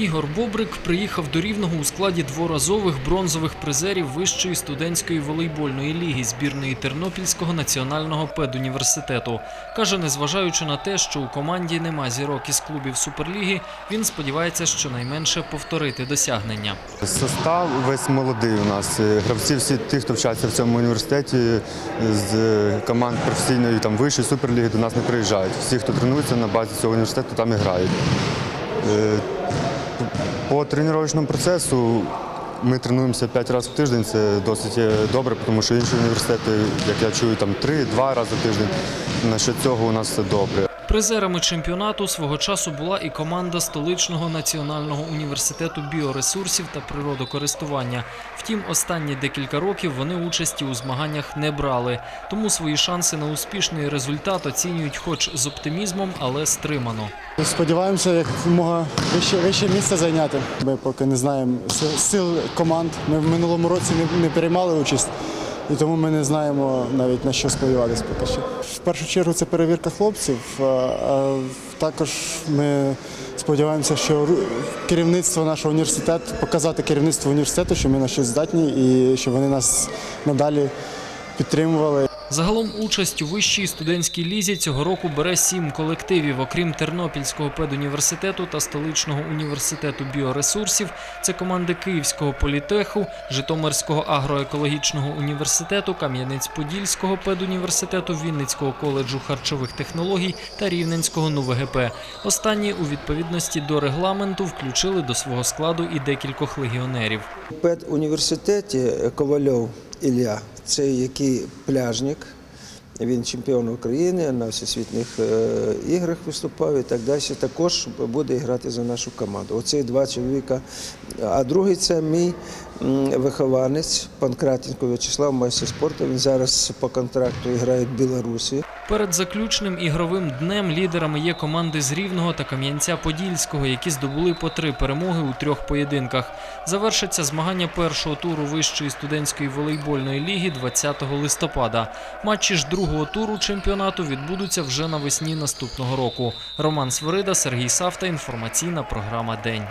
Ігор Бобрик приїхав до Рівного у складі дворазових бронзових призерів Вищої студентської волейбольної ліги збірної Тернопільського національного педуніверситету. Каже, незважаючи на те, що у команді нема зірок із клубів Суперліги, він сподівається щонайменше повторити досягнення. Состав весь молодий у нас. Е, Гравці всі ті, хто вчаться в цьому університеті е, з е, команд професійної там вищої суперліги до нас не приїжджають. Всі, хто тренується на базі цього університету, там і грають. Е, По тренувальному процесу ми тренуємося 5 разів в тиждень. Це досить добре, тому що інші університети, як я чую, там 3-2 рази в тиждень. Насчет цього у нас все добре. Призерами чемпіонату свого часу була і команда столичного національного університету біоресурсів та природокористування. Втім, останні декілька років вони участі у змаганнях не брали. Тому свої шанси на успішний результат оцінюють, хоч з оптимізмом, але стримано. Сподіваємося, як мога вище, вище місце зайняти. Ми поки не знаємо сил, команд. Ми в минулому році не, не приймали участь, і тому ми не знаємо навіть на що сподіватися поки що. В першу чергу це перевірка хлопців. а- Також ми сподіваємося, що керівництво нашого університету показати керівництву університету, що ми на щось здатні і що вони нас надалі підтримували. Загалом участь у вищій студентській лізі цього року бере сім колективів. Окрім Тернопільського педуніверситету та столичного університету біоресурсів, це команди Київського політеху, Житомирського агроекологічного університету, Кам'янець-Подільського педуніверситету, Вінницького коледжу харчових технологій та Рівненського НУВГП. Останні у відповідності до регламенту включили до свого складу і декількох легіонерів. Педуніверситеті Ковальов Ілля, це який пляжник. Він чемпіон України на всесвітніх е, іграх виступав і так далі. Також буде грати за нашу команду. Оці два чоловіка. А другий це мій вихованець Панкратенко В'ячеслав, майстер спорту. Він зараз по контракту грає в Білорусі. Перед заключним ігровим днем лідерами є команди з Рівного та Кам'янця-Подільського, які здобули по три перемоги у трьох поєдинках. Завершиться змагання першого туру вищої студентської волейбольної ліги 20 листопада. Матчі ж другого туру чемпіонату відбудуться вже навесні наступного року. Роман Свирида, Сергій Савта. Інформаційна програма День.